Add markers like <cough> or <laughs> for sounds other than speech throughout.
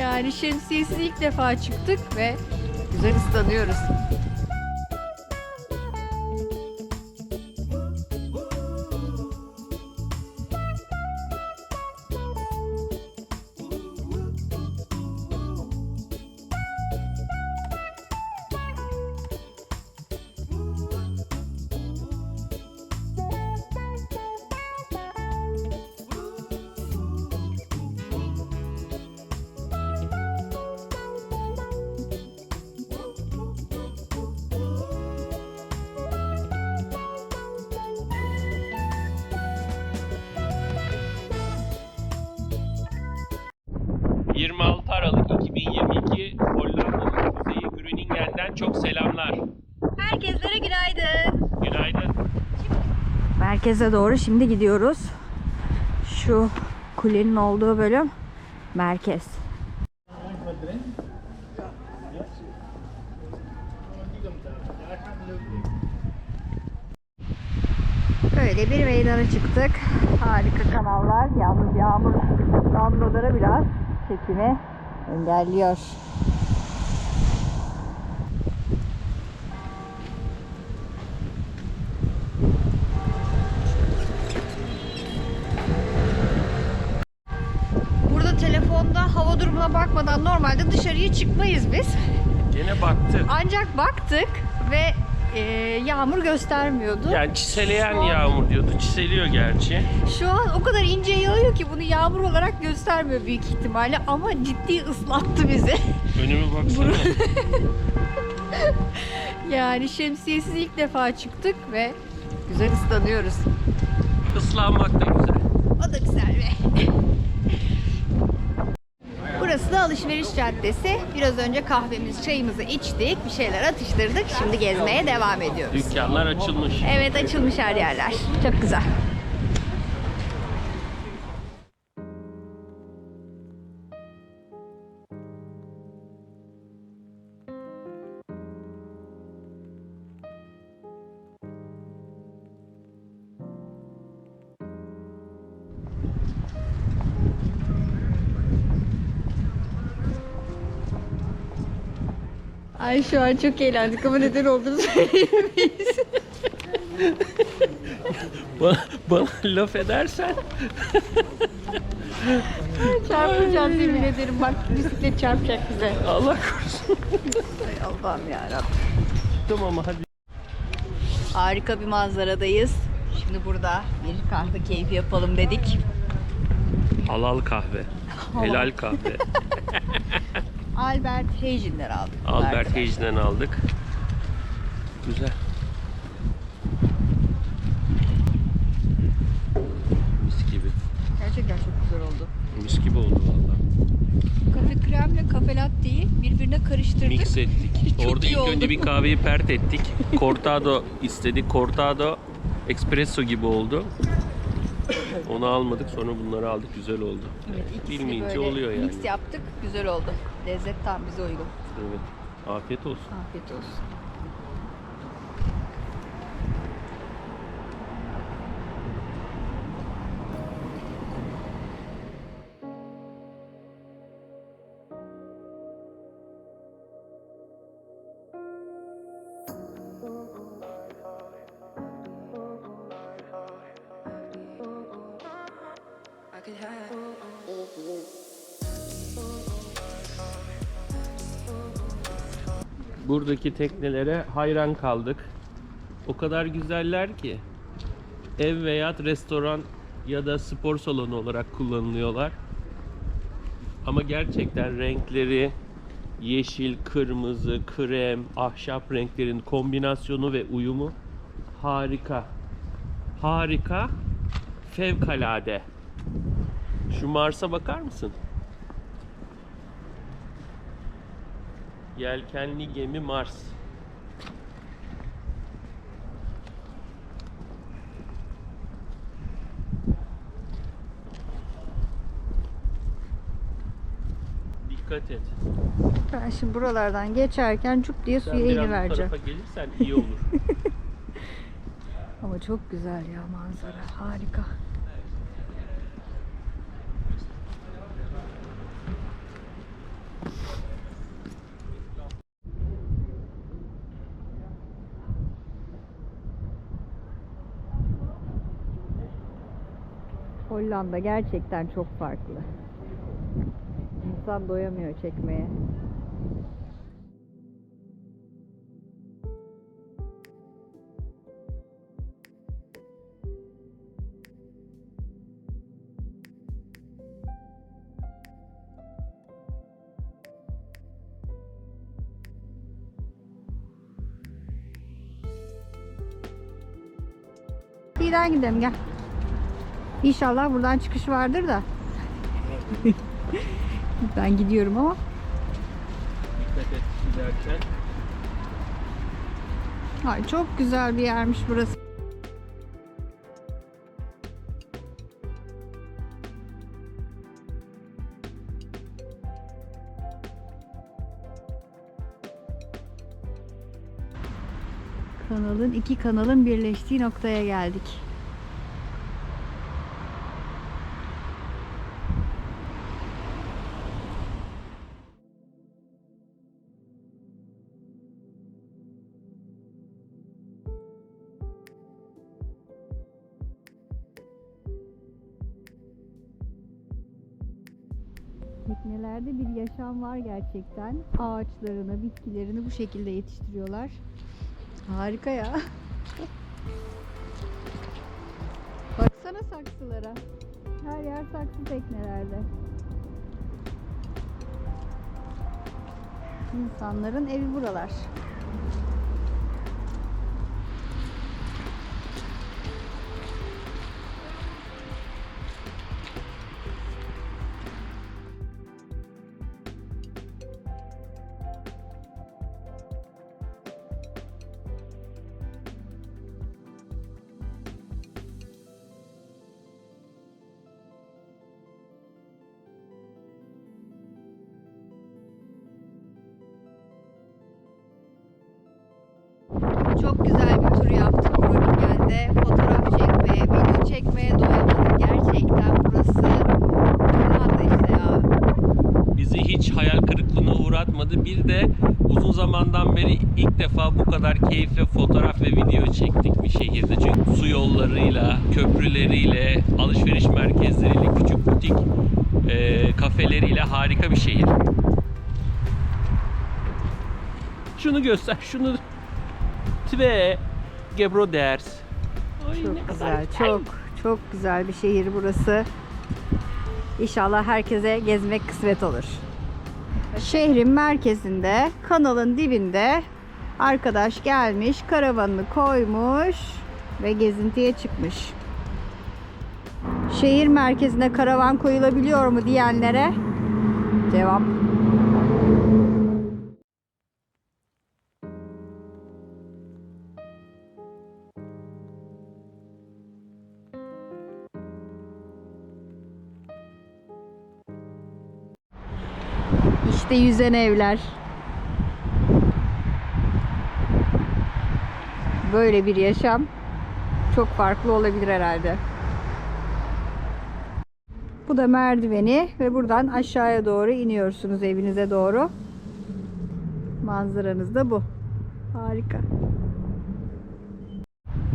Yani şemsiyesiz ilk defa çıktık ve güzel ıslanıyoruz. Çok selamlar. Herkeslere günaydın. Günaydın. Merkeze doğru şimdi gidiyoruz. Şu kulenin olduğu bölüm merkez. Böyle bir meydana çıktık. Harika kanallar. Yalnız yağmur damlaları biraz çekimi engelliyor. Normalde dışarıya çıkmayız biz. Gene baktık. Ancak baktık ve e, yağmur göstermiyordu. Yani çiseleyen Şu an- yağmur diyordu. Çiseliyor gerçi. Şu an o kadar ince yağıyor ki bunu yağmur olarak göstermiyor büyük ihtimalle ama ciddi ıslattı bizi. Önüme baksana. <laughs> Yani şemsiyesiz ilk defa çıktık ve güzel ıslanıyoruz. Islanmak da güzel. O da güzel be. Da alışveriş caddesi. Biraz önce kahvemiz, çayımızı içtik, bir şeyler atıştırdık. Şimdi gezmeye devam ediyoruz. Dükkanlar açılmış. Evet açılmış her yerler. Çok güzel. Ay şu an çok eğlendik ama neden olduğunu söyleyemeyiz. <laughs> Bana, bana laf edersen Çarpacağız yemin ederim bak bisiklet çarpacak bize. Allah korusun. Ay Allah'ım yarabbim. tamam hadi. Harika bir manzaradayız. Şimdi burada bir kahve keyfi yapalım dedik. Halal kahve. Helal kahve. <laughs> Albert Heijin'den aldık. Albert. Heijn'den aldık. Güzel. Mis gibi. Gerçekten çok güzel oldu. Mis gibi oldu valla. Kafe kremle kafe latteyi birbirine karıştırdık. Mix ettik. <laughs> Orada ilk oldu. önce bir kahveyi pert ettik. <laughs> Cortado istedik. Cortado espresso gibi oldu. <laughs> Onu almadık sonra bunları aldık. Güzel oldu. Evet, ikisini Bilmeyince böyle oluyor yani. Mix yaptık. Güzel oldu. Lezzet tam bize uygun. Evet. Afiyet olsun. Afiyet olsun. Buradaki teknelere hayran kaldık. O kadar güzeller ki ev veya restoran ya da spor salonu olarak kullanılıyorlar. Ama gerçekten renkleri yeşil, kırmızı, krem, ahşap renklerin kombinasyonu ve uyumu harika. Harika. Fevkalade. Şu Mars'a bakar mısın? Yelkenli gemi Mars. Dikkat et. Ben şimdi buralardan geçerken cuk diye Sen suya biraz bu vereceğim. tarafa gelirsen iyi olur. <laughs> Ama çok güzel ya manzara. Harika. Hollanda gerçekten çok farklı. İnsan doyamıyor çekmeye. Birden gidelim gel. İnşallah buradan çıkış vardır da. <laughs> ben gidiyorum ama. Dikkat et giderken. Ay çok güzel bir yermiş burası. Kanalın iki kanalın birleştiği noktaya geldik. Teknelerde bir yaşam var gerçekten. Ağaçlarını, bitkilerini bu şekilde yetiştiriyorlar. Harika ya. <laughs> Baksana saksılara. Her yer saksı teknelerde. İnsanların evi buralar. Çok güzel bir tur yaptık Groningen'de. Fotoğraf çekmeye, video çekmeye doyamadık. Gerçekten burası Hollanda işte ya. Bizi hiç hayal kırıklığına uğratmadı. Bir de uzun zamandan beri ilk defa bu kadar keyifle fotoğraf ve video çektik bir şehirde. Çünkü su yollarıyla, köprüleriyle, alışveriş merkezleriyle, küçük butik e, kafeleriyle harika bir şehir. Şunu göster, şunu. Tve Gebroders. Ay, ne Çok güzel, çok çok güzel bir şehir burası. İnşallah herkese gezmek kısmet olur. Şehrin merkezinde, kanalın dibinde arkadaş gelmiş, karavanını koymuş ve gezintiye çıkmış. Şehir merkezine karavan koyulabiliyor mu diyenlere cevap İşte yüzen evler. Böyle bir yaşam çok farklı olabilir herhalde. Bu da merdiveni ve buradan aşağıya doğru iniyorsunuz evinize doğru. Manzaranız da bu. Harika.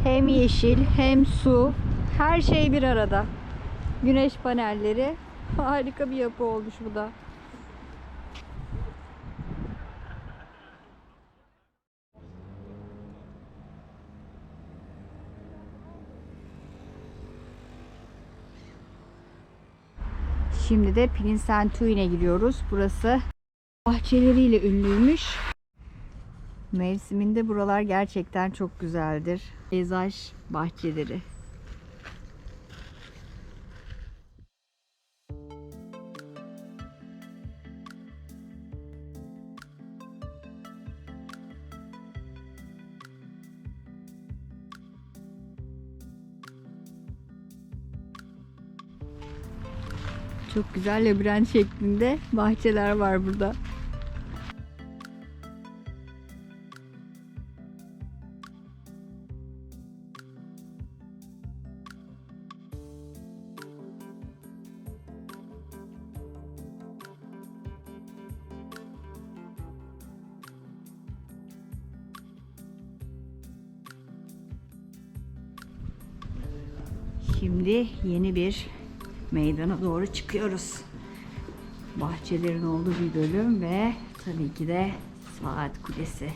Hem yeşil hem su her şey bir arada. Güneş panelleri harika bir yapı olmuş bu da. Şimdi de Prinsentuin'e gidiyoruz. Burası bahçeleriyle ünlüymüş. Mevsiminde buralar gerçekten çok güzeldir. Peyzaj bahçeleri. Çok güzel labirent şeklinde bahçeler var burada. Şimdi yeni bir meydana doğru çıkıyoruz. Bahçelerin olduğu bir bölüm ve tabii ki de saat kulesi.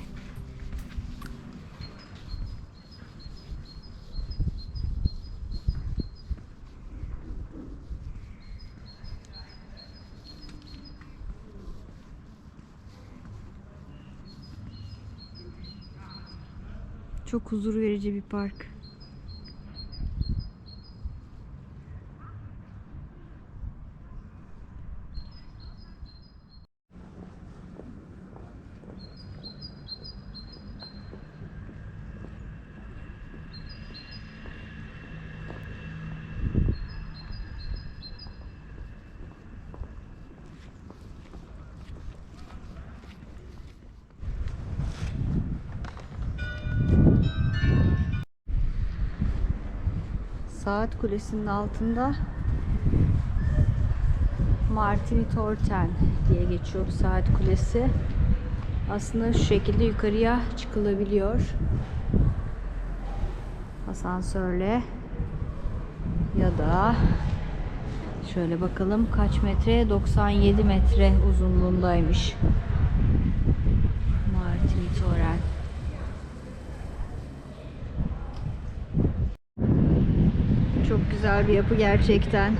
Çok huzur verici bir park. Saat kulesinin altında Martini Torten diye geçiyor saat kulesi. Aslında şu şekilde yukarıya çıkılabiliyor. Asansörle ya da şöyle bakalım kaç metre? 97 metre uzunluğundaymış. Martini Torren. Çok güzel bir yapı gerçekten.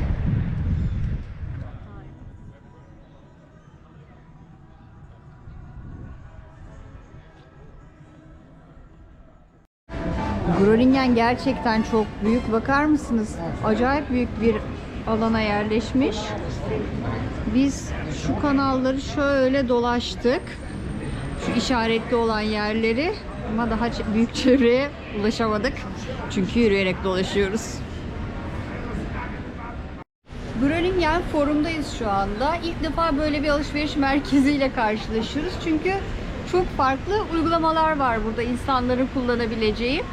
Groningen gerçekten çok büyük. Bakar mısınız? Acayip büyük bir alana yerleşmiş. Biz şu kanalları şöyle dolaştık. Şu işaretli olan yerleri ama daha büyük çevreye ulaşamadık. Çünkü yürüyerek dolaşıyoruz. Groningen forumdayız şu anda. İlk defa böyle bir alışveriş merkeziyle karşılaşıyoruz. Çünkü çok farklı uygulamalar var burada insanların kullanabileceği.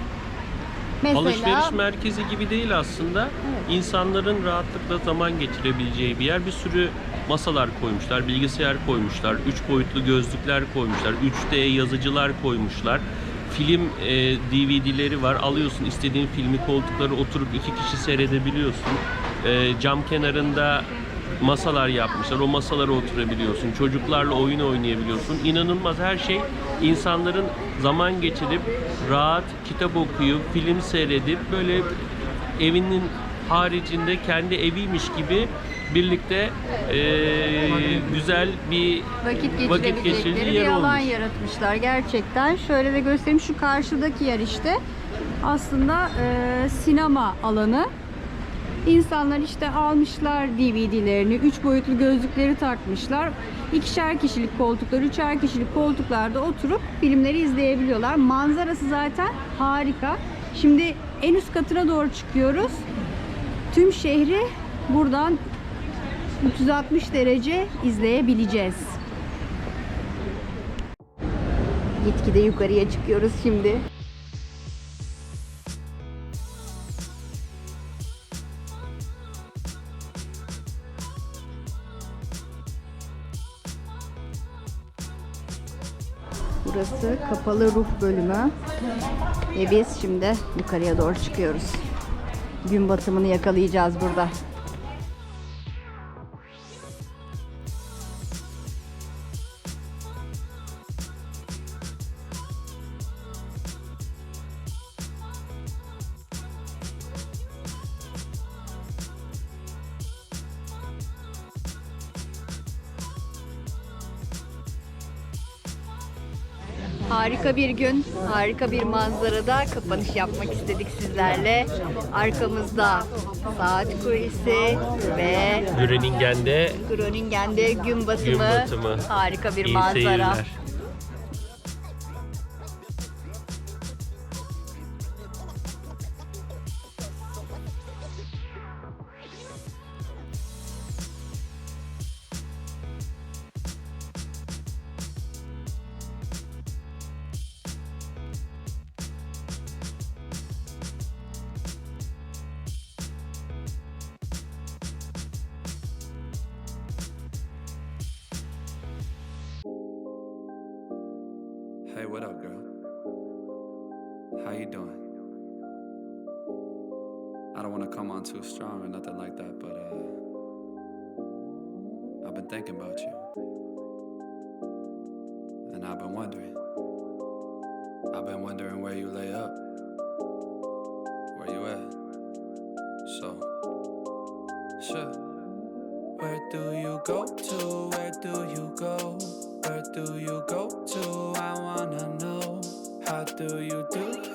Mesela Alışveriş merkezi gibi değil aslında. Evet. İnsanların rahatlıkla zaman geçirebileceği bir yer. Bir sürü masalar koymuşlar, bilgisayar koymuşlar, 3 boyutlu gözlükler koymuşlar, 3D yazıcılar koymuşlar. Film e, DVD'leri var. Alıyorsun istediğin filmi koltuklara oturup iki kişi seyredebiliyorsun. E, cam kenarında masalar yapmışlar. O masalara oturabiliyorsun. Çocuklarla oyun oynayabiliyorsun. İnanılmaz her şey insanların zaman geçirip rahat kitap okuyup film seyredip böyle evinin haricinde kendi eviymiş gibi birlikte eee, güzel bir vakit vakit geçirebilecekleri geçirdiği bir yer alan olmuş. yaratmışlar gerçekten. Şöyle de göstereyim şu karşıdaki yer işte aslında e, sinema alanı. İnsanlar işte almışlar DVD'lerini, 3 boyutlu gözlükleri takmışlar. İkişer kişilik koltuklar, üçer kişilik koltuklarda oturup filmleri izleyebiliyorlar. Manzarası zaten harika. Şimdi en üst katına doğru çıkıyoruz. Tüm şehri buradan 360 derece izleyebileceğiz. Gitgide yukarıya çıkıyoruz şimdi. Kapalı ruh bölümü. Ve biz şimdi yukarıya doğru çıkıyoruz. Gün batımını yakalayacağız burada. Harika bir gün, harika bir manzarada kapanış yapmak istedik sizlerle. Arkamızda saat kulesi ve Groningen'de Groningen'de gün batımı. Gün batımı. Harika bir iyi manzara. seyirler. Hey, what up, girl? How you doing? I don't want to come on too strong or nothing like that, but uh, I've been thinking about you. And I've been wondering. I've been wondering where you lay up. Where you at? So, sure. Where do you go to? Where do you go? Where do you go to? I wanna know. How do you do